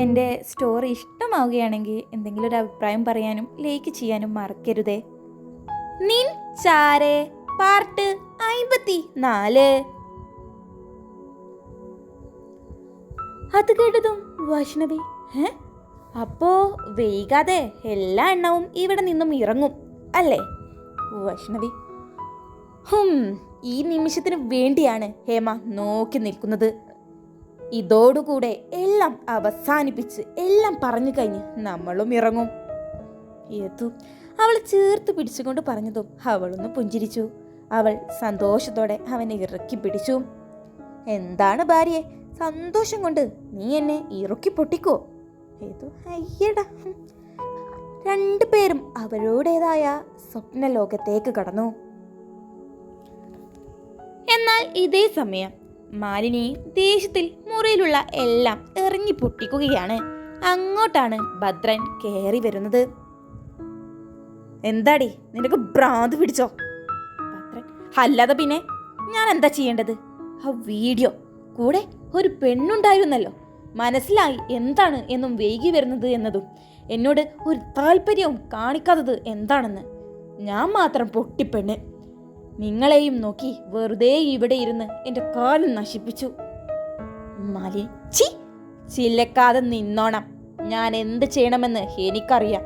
എന്റെ സ്റ്റോറി ഇഷ്ടമാവുകയാണെങ്കിൽ എന്തെങ്കിലും ഒരു അഭിപ്രായം പറയാനും ലൈക്ക് ചെയ്യാനും മറക്കരുതേ. നിൻ ചാരേ പാർട്ട് അമ്പത്തി നാല് അത് കേട്ടതും വൈഷ്ണവി അപ്പോ വൈകാതെ എല്ലാ എണ്ണവും ഇവിടെ നിന്നും ഇറങ്ങും അല്ലേ? വൈഷ്ണവി ഹും ഈ നിമിഷത്തിന് വേണ്ടിയാണ് ഹേമ നോക്കി നിൽക്കുന്നത്. ഇതോടുകൂടെ എല്ലാം അവസാനിപ്പിച്ച് എല്ലാം പറഞ്ഞു കഴിഞ്ഞ് നമ്മളും ഇറങ്ങും. ഏതു അവൾ ചേർത്ത് പിടിച്ചുകൊണ്ട് പറഞ്ഞതും അവളൊന്ന് പുഞ്ചിരിച്ചു. അവൾ സന്തോഷത്തോടെ അവനെ ഇറക്കി പിടിച്ചു. എന്താണ് ഭാര്യയെ സന്തോഷം കൊണ്ട് നീ എന്നെ ഇറക്കി പൊട്ടിക്കോ? ഏതു അയ്യടാ. രണ്ടു രണ്ടുപേരും അവരുടേതായ സ്വപ്ന ലോകത്തേക്ക് കടന്നു. എന്നാൽ ഇതേ സമയം മാലിനി ദേഷ്യത്തിൽ മുറിയിലുള്ള എല്ലാം എറിഞ്ഞു പൊട്ടിക്കുകയാണ്. അങ്ങോട്ടാണ് ഭദ്രൻ കയറി വരുന്നത്. എന്താടി നിനക്ക് ഭ്രാന്ത് പിടിച്ചോ? ഭദ്രൻ അല്ലാതെ പിന്നെ ഞാൻ എന്താ ചെയ്യേണ്ടത്? ആ വീഡിയോ കൂടെ ഒരു പെണ്ണുണ്ടായിരുന്നല്ലോ. മനസ്സിലായി എന്താണ് എന്നും വൈകി വരുന്നത് എന്നതും എന്നോട് ഒരു താല്പര്യവും കാണിക്കാത്തത് എന്താണെന്ന്. ഞാൻ മാത്രം പൊട്ടിപ്പെണ്ണ്. നിങ്ങളെയും നോക്കി വെറുതെ ഇവിടെ ഇരുന്ന് എന്റെ കാലം നശിപ്പിച്ചു. മാലി ചി ചില്ലക്കാതെ നിന്നോണം. ഞാൻ എന്ത് ചെയ്യണമെന്ന് എനിക്കറിയാം.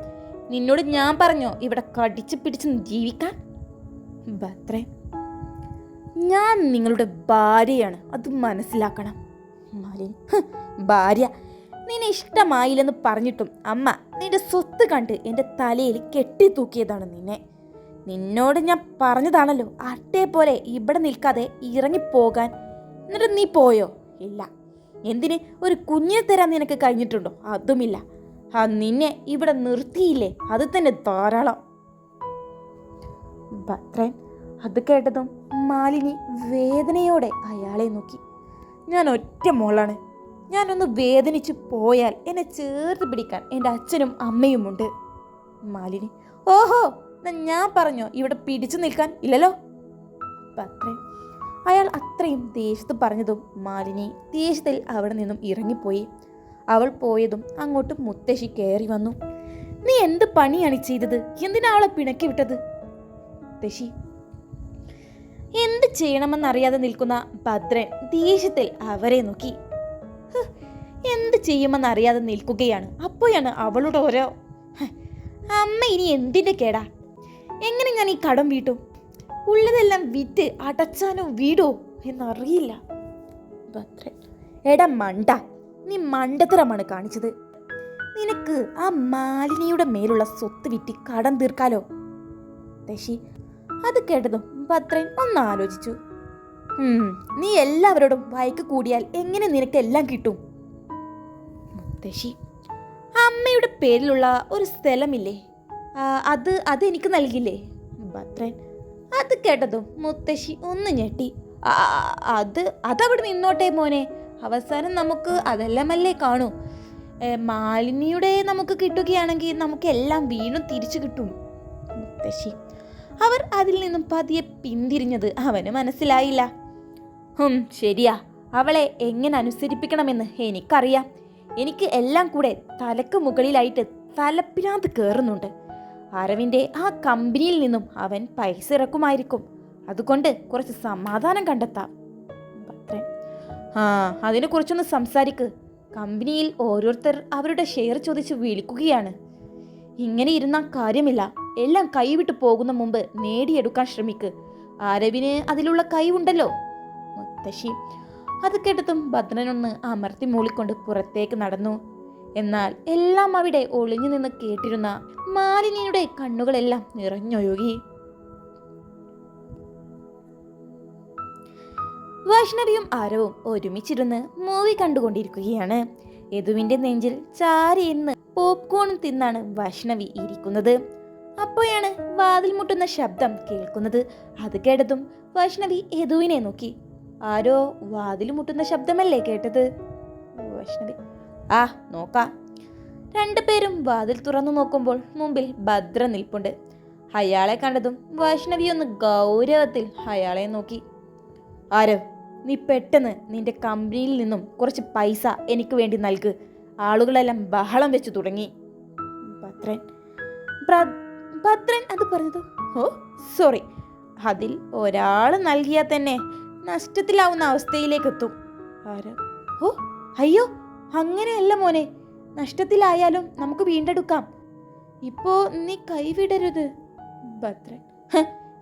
നിന്നോട് ഞാൻ പറഞ്ഞോ ഇവിടെ കടിച്ചു പിടിച്ച് ജീവിക്കാൻ? ഭദ്രേ ഞാൻ നിങ്ങളുടെ ഭാര്യയാണ് അത് മനസ്സിലാക്കണം. മാലിനി ഭാര്യ നിന്നെ ഇഷ്ടമായില്ലെന്ന് പറഞ്ഞിട്ടും അമ്മ നിന്റെ സ്വത്ത് കണ്ട് എന്റെ തലയിൽ കെട്ടി തൂക്കിയതാണ് നിന്നെ. നിന്നോട് ഞാൻ പറഞ്ഞതാണല്ലോ അട്ടേ പോലെ ഇവിടെ നിൽക്കാതെ ഇറങ്ങിപ്പോകാൻ. എന്നിട്ട് നീ പോയോ? ഇല്ല. എന്തിന്? ഒരു കുഞ്ഞിനെ തരാൻ നിനക്ക് കഴിഞ്ഞിട്ടുണ്ടോ? അതുമില്ല. ആ നിന്നെ ഇവിടെ നിർത്തിയില്ലേ? അത് തന്നെ ധാരാളം. ഭദ്രൻ അത് കേട്ടതും മാലിനി വേദനയോടെ അയാളെ നോക്കി. ഞാൻ ഒറ്റ മോളാണ്. ഞാനൊന്ന് വേദനിച്ചു പോയാൽ എന്നെ ചേർത്ത് പിടിക്കാൻ എന്റെ അച്ഛനും അമ്മയുമുണ്ട്. മാലിനി ഓഹോ! ഞാൻ പറഞ്ഞോ ഇവിടെ പിടിച്ചു നിൽക്കാൻ ഇല്ലല്ലോ? അത്രയും. അയാൾ അത്രയും ദേഷ്യത്ത് പറഞ്ഞതും മാലിനി ദേഷ്യത്തിൽ അവിടെ നിന്നും ഇറങ്ങിപ്പോയി. അവൾ പോയതും അങ്ങോട്ട് മുത്തശ്ശി കയറി വന്നു. നീ എന്ത് പണിയാണ് ചെയ്തത്? എന്തിനാ അവളെ പിണക്കി വിട്ടത്? മുത്തശ്ശി. എന്ത് ചെയ്യണമെന്നറിയാതെ നിൽക്കുന്ന ഭദ്രൻ ദേഷ്യത്തിൽ അവരെ നോക്കി. എന്ത് ചെയ്യുമെന്നറിയാതെ നിൽക്കുകയാണ്. അപ്പോഴാണ് അവളുടെ ഓരോ അമ്മ ഇനി എന്തിന്റെ കേടാ? എങ്ങനെ ഞാൻ ഈ കടം വീട്ടും? ഉള്ളതെല്ലാം വിറ്റ് അടച്ചാനോ വീടോ എന്നറിയില്ല. എടാ മണ്ട നീ മണ്ടത്തരമാണ് കാണിച്ചത്. നിനക്ക് ആ മാലിനിയുടെ മേലുള്ള സ്വത്ത് വിറ്റി കടം തീർക്കാലോ? ദശി അത് കേട്ടതും ഭദ്രൻ ഒന്ന് ആലോചിച്ചു. "ഉം, നീ എല്ലാവരോടും വയക്ക് കൂടിയാൽ എങ്ങനെ നിനക്ക് എല്ലാം കിട്ടും? മുത്തശ്ശി അമ്മയുടെ പേരിലുള്ള ഒരു സ്ഥലമില്ലേ? അത് അതെനിക്ക് നൽകില്ലേ? ഭദ്രൻ അത് കേട്ടതും മുത്തശ്ശി ഒന്ന് ഞെട്ടി. "ആ, അത് അതവിടെ നിന്നോട്ടെ മോനെ? അവസാനം നമുക്ക് അതെല്ലാമല്ലേ കാണൂ. മാലിനിയുടെ നമുക്ക് കിട്ടുകയാണെങ്കിൽ നമുക്കെല്ലാം വീണ്ടും തിരിച്ചു കിട്ടും മുത്തശ്ശി. അവർ അതിൽ നിന്നും പതിയെ പിന്തിരിഞ്ഞത് അവന് മനസ്സിലായില്ല. ഹും ശരിയാ. അവളെ എങ്ങനെ അനുസരിപ്പിക്കണമെന്ന് എനിക്കറിയാം. എനിക്ക് എല്ലാം കൂടെ തലക്ക് മുകളിലായിട്ട് തലപ്പിനാന്ത് കയറുന്നുണ്ട് അരവിന്റെ ആ കമ്പനിയിൽ നിന്നും അവൻ പൈസ ഇറക്കുമായിരിക്കും. അതുകൊണ്ട് കുറച്ച് സമാധാനം കണ്ടെത്താം. ഭദ്രൻ ആ അതിനെക്കുറിച്ചൊന്ന് സംസാരിക്ക്. കമ്പനിയിൽ ഓരോരുത്തർ അവരുടെ ഷെയർ ചോദിച്ച് വിളിക്കുകയാണ്. ഇങ്ങനെ ഇരുന്ന കാര്യമില്ല. എല്ലാം കൈവിട്ട് പോകുന്ന മുമ്പ് നേടിയെടുക്കാൻ ശ്രമിക്ക്. ആരവിന് അതിലുള്ള കൈവുണ്ടല്ലോ മുത്തശ്ശി അത് കേട്ടതും ഭദ്രനൊന്ന് അമർത്തി മൂളിക്കൊണ്ട് പുറത്തേക്ക് നടന്നു. എന്നാൽ എല്ലാം അവിടെ ഒളിഞ്ഞു നിന്ന് കേട്ടിരുന്ന മാലിനിയുടെ കണ്ണുകളെല്ലാം നിറഞ്ഞൊഴുകി. വൈഷ്ണവിയും ആരവും ഒരുമിച്ചിരുന്ന് മൂവി കണ്ടുകൊണ്ടിരിക്കുകയാണ്. യദുവിന്റെ നെഞ്ചിൽ ചാരി ഇന്ന് പോപ്കോണും തിന്നാണ് വൈഷ്ണവി ഇരിക്കുന്നത്. അപ്പോഴാണ് വാതിൽ മുട്ടുന്ന ശബ്ദം കേൾക്കുന്നത്. അത് കേട്ടതും വൈഷ്ണവി യദുവിനെ നോക്കി. ആരോ വാതിൽ മുട്ടുന്ന ശബ്ദമല്ലേ കേട്ടത്? വൈഷ്ണവി ആ നോക്കാം. രണ്ടുപേരും വാതിൽ തുറന്നു നോക്കുമ്പോൾ മുമ്പിൽ ഭദ്ര നിൽപ്പുണ്ട്. അയാളെ കണ്ടതും വൈഷ്ണവി ഒന്ന് ഗൗരവത്തിൽ അയാളെ നോക്കി. ആരവ് നീ പെട്ടെന്ന് നിന്റെ കമ്പനിയിൽ നിന്നും കുറച്ച് പൈസ എനിക്ക് വേണ്ടി നൽക്. ആളുകളെല്ലാം ബഹളം വെച്ചു തുടങ്ങി. ഭദ്രൻ. ഭദ്രൻ അത് പറഞ്ഞത് ഓ സോറി. അതിൽ ഒരാൾ നൽകിയാൽ തന്നെ നഷ്ടത്തിലാവുന്ന അവസ്ഥയിലേക്ക് എത്തും. ആരവ് ഓ അയ്യോ അങ്ങനെയല്ല മോനെ. നഷ്ടത്തിലായാലും നമുക്ക് വീണ്ടെടുക്കാം. ഇപ്പോ നീ കൈവിടരുത്. ഭദ്രൻ.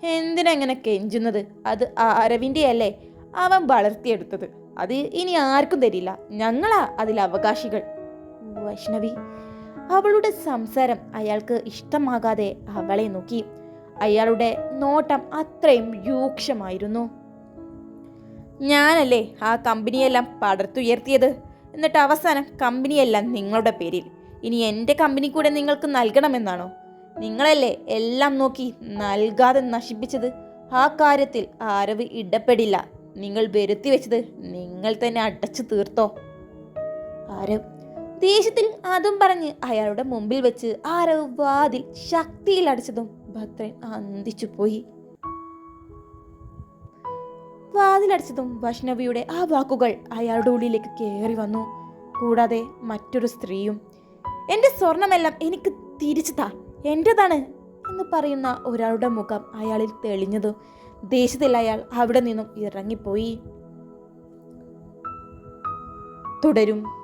എന്തിനങ്ങനെ കെഞ്ചുന്നത്? അത് അരവിന്റെ അല്ലേ അവൻ വളർത്തിയെടുത്തത്. അത് ഇനി ആർക്കും തരില്ല. ഞങ്ങളാ അതിൽ അവകാശികൾ. വൈഷ്ണവി അവളുടെ സംസാരം അയാൾക്ക് ഇഷ്ടമാകാതെ അവളെ നോക്കി. അയാളുടെ നോട്ടം അത്രയും രൂക്ഷമായിരുന്നു. ഞാനല്ലേ ആ കമ്പനിയെല്ലാം പടർത്തുയർത്തിയത്? എന്നിട്ട് അവസാനം കമ്പനിയെല്ലാം നിങ്ങളുടെ പേരിൽ. ഇനി എന്റെ കമ്പനി കൂടെ നിങ്ങൾക്ക് നൽകണമെന്നാണോ? നിങ്ങളല്ലേ എല്ലാം നോക്കി നൽകാതെ നശിപ്പിച്ചത്? ആ കാര്യത്തിൽ ആരവ് ഇടപെടില്ല. നിങ്ങൾ വരുത്തി വെച്ചത് നിങ്ങൾ തന്നെ അടച്ചു തീർത്തോ? ആരവ് ദേഷ്യത്തിൽ അതും പറഞ്ഞ് അയാളുടെ മുമ്പിൽ വെച്ച് ആരവ് വാതിൽ ശക്തിയിൽ അടിച്ചതും ഭദ്രൻ അന്തിച്ചു പോയി. വാതിലടച്ചതും വൈഷ്ണവിയുടെ ആ വാക്കുകൾ അയാളുടെ ഉള്ളിലേക്ക് കയറി വന്നു. കൂടാതെ മറ്റൊരു സ്ത്രീയും എന്റെ സ്വർണമെല്ലാം എനിക്ക് തിരിച്ചു താ എന്റെതാണ് എന്ന് പറയുന്ന ഒരാളുടെ മുഖം അയാളിൽ തെളിഞ്ഞതും. ദേഷ്യത്തിൽ അയാൾ അവിടെ നിന്നും ഇറങ്ങിപ്പോയി. തുടരും.